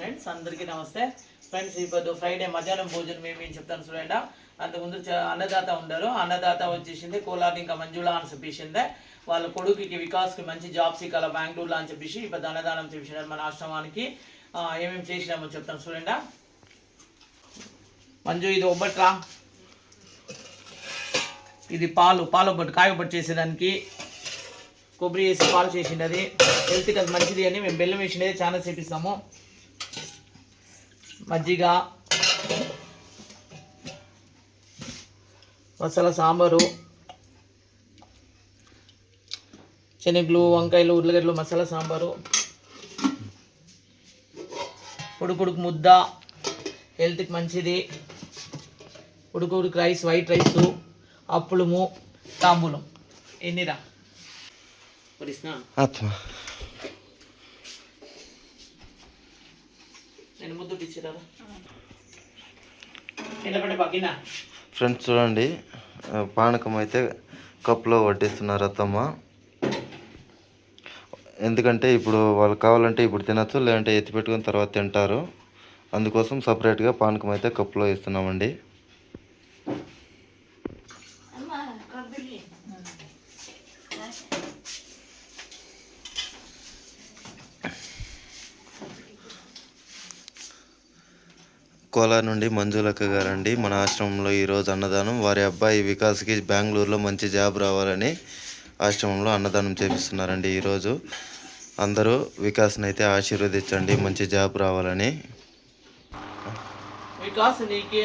Friends అందరికీ నమస్తే. Friends ఇప్పుడు ఫ్రైడే మధ్యాహ్నం భోజనం మేము ఏం చెప్తాను చూడండి. అంతకుముందు అన్నదాత ఉండరు అన్నదాత వచ్చేసింది కోలాది ఇంకా మంజులా అని చెప్పేసిందే. వాళ్ళ కొడుకుకి వికాస్కి మంచి జాబ్ ఇక్కడ బెంగళూరులో అని చెప్పేసి ఇప్పుడు అన్నదానం చేసినారు మన ఆశ్రమానికి. ఏమేమి చేసినామో చెప్తాను చూడండి. మంజు ఇది ఒబ్బట్రా ఇది పాలు పాలు ఒబ్బట్టు కాయ ఒబ్బట్టు చేసేదానికి. కొబ్బరి వేసి పాలు చేసిండది హెల్త్కి అది మంచిది అని మేము బెల్లం వేసినది చాలా చేపిస్తాము. మజ్జిగ మసాలా సాంబారు శనగలు వంకాయలు ఉర్లగడ్డలు మసాలా సాంబారు ఉడుకు ఉడుకు ముద్ద హెల్త్కి మంచిది. ఉడుకు ఉడుకు రైస్ వైట్ రైస్ అప్పులము తాంబూలం. ఎన్నిరా నేను ముద్దు ఫ్రెండ్స్ చూడండి పానకం అయితే కప్పులో వడ్డిస్తున్నారు అత్తమ్మ. ఎందుకంటే ఇప్పుడు వాళ్ళు కావాలంటే ఇప్పుడు తినచ్చు లేదంటే ఎత్తి పెట్టుకుని తర్వాత తింటారు. అందుకోసం సపరేట్గా పానకం అయితే కప్పులో ఇస్తున్నామండి కోలా నుండి మంజులక్క గారండి. మన ఆశ్రమంలో ఈరోజు అన్నదానం. వారి అబ్బాయి వికాస్కి బెంగళూరులో మంచి జాబ్ రావాలని ఆశ్రమంలో అన్నదానం చేపిస్తున్నారండి ఈరోజు అందరూ వికాస్ని అయితే ఆశీర్వదించండి మంచి జాబ్ రావాలని. వికాస్ నీకే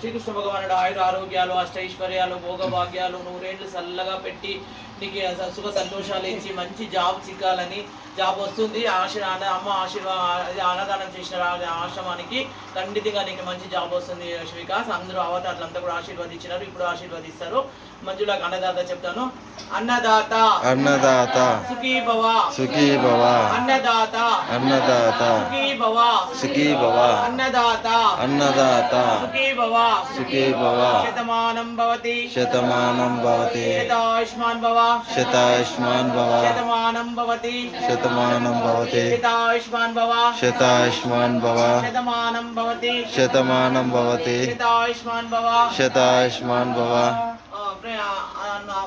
శ్రీకృష్ణ భగవానుడు ఆయుర ఆరోగ్యాలు అష్టైశ్వర్యాలు భోగభాగ్యాలు నూరేళ్ళు చల్లగా పెట్టి నీకు సుఖ సంతోషాలు ఇచ్చి మంచి జాబ్ సిక్కాలని జాబ్ వస్తుంది. ఆశీర్ అన్న- అమ్మ ఆశీర్వా అది అన్నదానం చేసిన ఆశ్రమానికి ఖండితంగా నీకు మంచి జాబ్ వస్తుంది వికాస్ అందరూ అవతారులంతా కూడా ఆశీర్వదించినారు. ఇప్పుడు ఆశీర్వదిస్తారు. మంజులకు అన్నదాత చెప్తాను. అన్నదాత. అన్నదాత. సుఖీ భవ సుఖీ భవ అన్నదాత. అన్నదాత. సుఖీ భవ సుఖీ భవ అన్నదాత. అన్నదాత. సుఖీ భవ సుఖీ భవ శతమానం భవతి. శతమానం భవతి. శతాయుష్మాన్ భవ. శతాయుష్మాన్ భవ. శతమానం భవతి. శతమానం భవతి. శతాయుష్మాన్ భవ. శతాయుష్మాన్ భవ. శతమానం భవతి. శతమానం భవతి. శతాయుష్మాన్ భవ. శతాయుష్మాన్ భవ.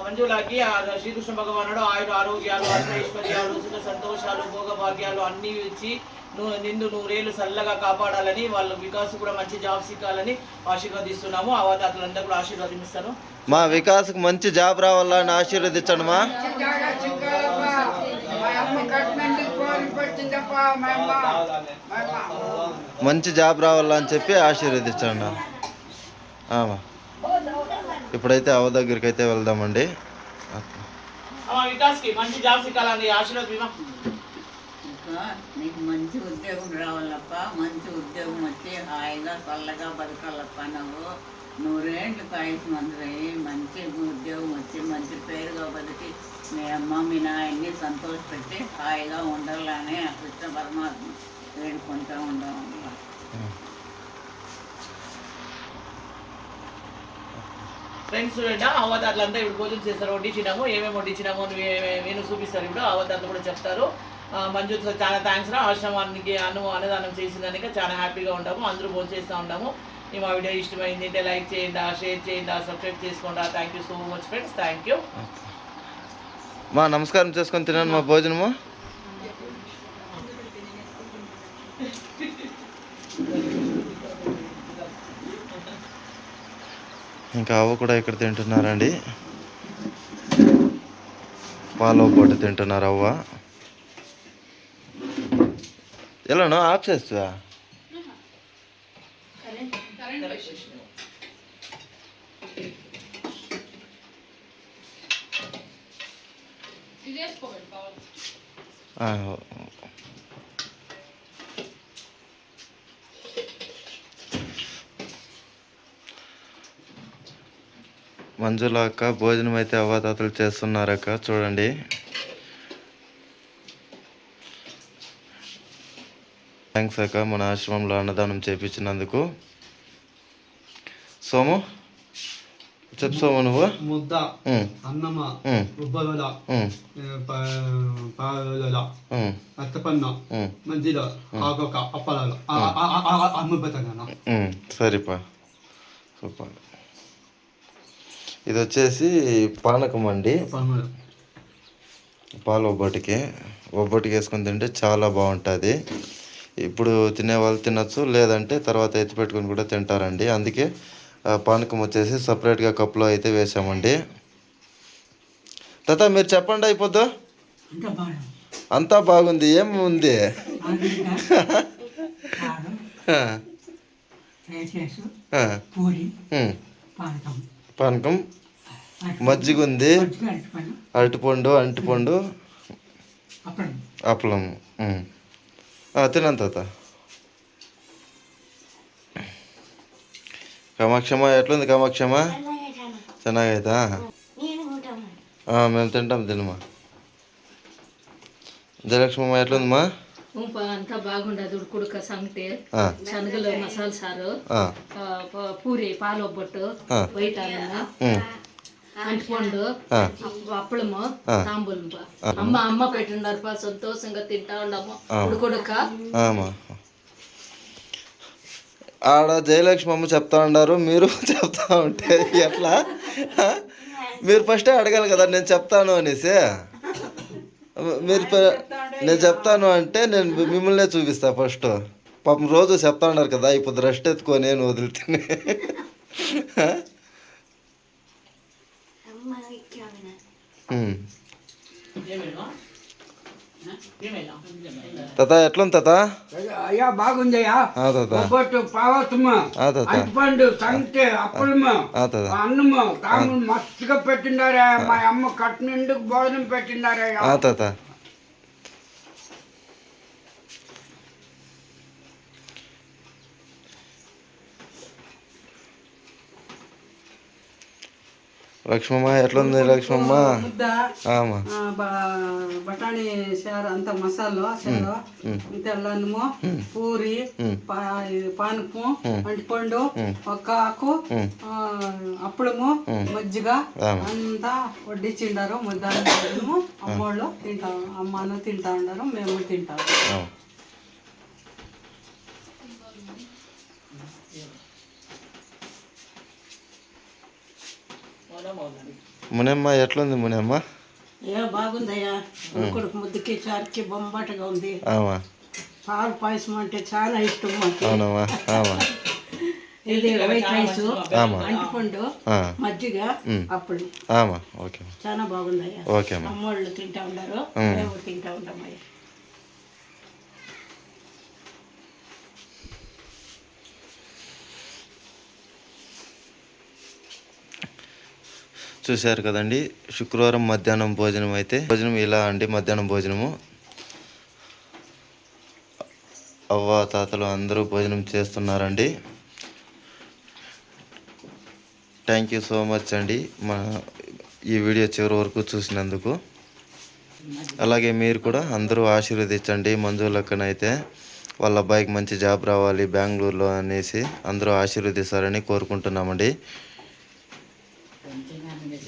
మంజులకి శ్రీకృష్ణ భగవానుడు ఆయుర ఆరోగ్యాలు ఐశ్వర్యాలు సుఖ సంతోషాలు భోగభాగ్యాలు అన్ని ఇచ్చి నువ్వు నిన్ను నూరేళ్ళు చల్లగా కాపాడాలని వాళ్ళు వికాస్ కూడా మంచి జాబ్స్ ఇవ్వాలని ఆశీర్వదిస్తున్నాము. అవతారులందరూ కూడా ఆశీర్వదిస్తాను మా వికాస్కి మంచి జాబ్ రావాలని ఆశీర్వదించండి మా. మంచి జాబ్ రావాలని చెప్పి ఆశీర్వదించండి ఆమా ఇప్పుడైతే అవ దగ్గరికి అయితే వెళ్దామండి వికాస్కి మంచి ఇవ్వాలని ఇంకా నీకు మంచి ఉద్యోగం రావాలప్ప. మంచి ఉద్యోగం వచ్చి హాయిగా చల్లగా బతకాలప్ప నువ్వు. నూరేండ్లు కాయసి మందురయ్యి మంచి ఉద్యోగం వచ్చి మంచి పేరుగా బతికి మీ అమ్మ మీ నాయన్ని సంతోషపెట్టి హాయిగా ఉండాలని ఆ కృష్ణ పరమాత్మ వేడుకుంటూ ఉండవు ఫ్రెండ్స్ చూడండి అవతారులంతా ఇప్పుడు భోజనం చేస్తారు. వడ్డించినాము ఏమేమి వడ్డించినాము అని నేను చూపిస్తారు. ఇప్పుడు అవతారులు కూడా చెప్తారు. ఆ, మంజు సార్ చాలా థ్యాంక్స్ రా. ఆశ్రమానికి అను అన్నదానం చేసిన చాలా హ్యాపీగా ఉంటాము. అందరూ భోజనం చేస్తూ ఉంటాము. ఈ మా వీడియో ఇష్టమైంది అంటే లైక్ చేయండి షేర్ చేయండి సబ్స్క్రైబ్ చేసుకోండి thank you so much friends thank you మా నమస్కారం చేసుకొని తినండి మా భోజనము. ఇంకా అవ్వ కూడా ఇక్కడ తింటున్నారండి. పాలు పొట్టు తింటున్నారు అవ్వ. ఎలానో ఆఫ్ చేస్తుందా మంజులాక అక్క భోజనం అయితే అవాతాతలు చేస్తున్నారక్క చూడండి. థ్యాంక్స్ అక్క. మన ఆశ్రమంలో అన్నదానం చేపించినందుకు. సోము చెప్పు సోమ నువ్వు. ముద్ద పాల అత్తపన్న ఆకొక అప్పలాలు సరిపా. సూపర్. ఇది వచ్చేసి పానకం అండి. పాలు ఒబ్బటికి. ఒబ్బటికి వేసుకొని తింటే చాలా బాగుంటుంది. ఇప్పుడు తినేవాళ్ళు తినచ్చు లేదంటే తర్వాత ఎత్తి పెట్టుకొని కూడా తింటారండి. అందుకే పానకం వచ్చేసి సపరేట్గా కప్లో అయితే వేసామండి. తాత మీరు చెప్పండి అయిపోద్దు? అంతా బాగుంది ఏం ఉంది. పానకం. మజ్జిగ ఉంది అరటిపండు అంటిపండు. అప్పలం తినంత కమాక్షమ్మ ఎట్లుంది కామాక్షమ్మ? చెన్నాగైతా మేము తింటాం తినమా. జయలక్ష్మమ్మ ఎట్లుందమ్మా? అంతా బాగుండదు ఉడుకుడుక సంగటి శనగలు మసాలా సారు పూరి పాలొబ్బట్టు వైట్ అన్న. అంటిపండు ఆ, అప్ప- అప్పళము ఆ. తాంబూలం పా. అమ్మ సంతోషంగా తింటా ఉండము. ఉడుకుడుక ఆడ చెప్తా ఉన్నారు మీరు చెప్తా ఉంటే ఎట్లా? మీరు ఫస్టే అడగాలి కదా నేను చెప్తాను అనేసి. మీరు నేను చెప్తాను అంటే నేను మిమ్మల్నే చూపిస్తా ఫస్ట్ పాపం రోజు చెప్తా ఉన్నారు కదా ఇప్పుడు రెస్ట్ ఎత్తుకొని నేను వదిలితే. తాత ఎట్లుంది తాత? అయ్యా పావతము ఆ తాత. అరటిపండు సంగటి అప్పలము అన్నము తాము మస్తుగా పెట్టిండారా మా అమ్మ కట్టు నిండుకు భోజనం పెట్టిండారా తాత. లక్ష్మమ్మ ఎట్లుంది లక్ష్మమ్మ? బఠానీ సారు అంత మసాలా తెల్లన్నము పూరి పానకము అంటిపండు ఒక్క ఆకు అప్పడము మజ్జిగ. అంతా వడ్డించిండారు ముద్ద అన్నము అమ్మోళ్ళు తింటా అమ్మను తింటా ఉన్నారు మేము తింటాం మునమ్మ ఎట్లుంది మునమ్మ? ఏ బాగుందయ్యా. ఉడుకుడుకు ముద్దుకి చారుకి బొంబాటగా ఉంది. ఆమా పాలు పాయసం అంటే చాలా ఇష్టం మాకు. అవునమ్మా ఆమా ఇది వైట్ రైస్ ఆమా. అంటిపండు ఆ, మజ్జిగ అప్పుడు. ఆమా. ఓకే. చాలా బాగుందయ్యా. ఓకే అమ్మా. అమ్మోళ్ళు తింటా ఉన్నారు తింటా ఉంటామయ్యా. చూశారు కదండి. శుక్రవారం మధ్యాహ్నం భోజనం అయితే. భోజనం ఇలా అండి? మధ్యాహ్నం భోజనము? అవ్వ తాతలు అందరూ భోజనం చేస్తున్నారండి. థ్యాంక్ యూ సో మచ్ అండి. మా ఈ వీడియో చివరి వరకు చూసినందుకు. అలాగే మీరు కూడా అందరూ ఆశీర్వదించండి. మంజులక్కనైతే వాళ్ళ అబ్బాయికి మంచి జాబ్ రావాలి బెంగళూరులో అనేసి అందరూ ఆశీర్వదిస్తారని కోరుకుంటున్నామండి.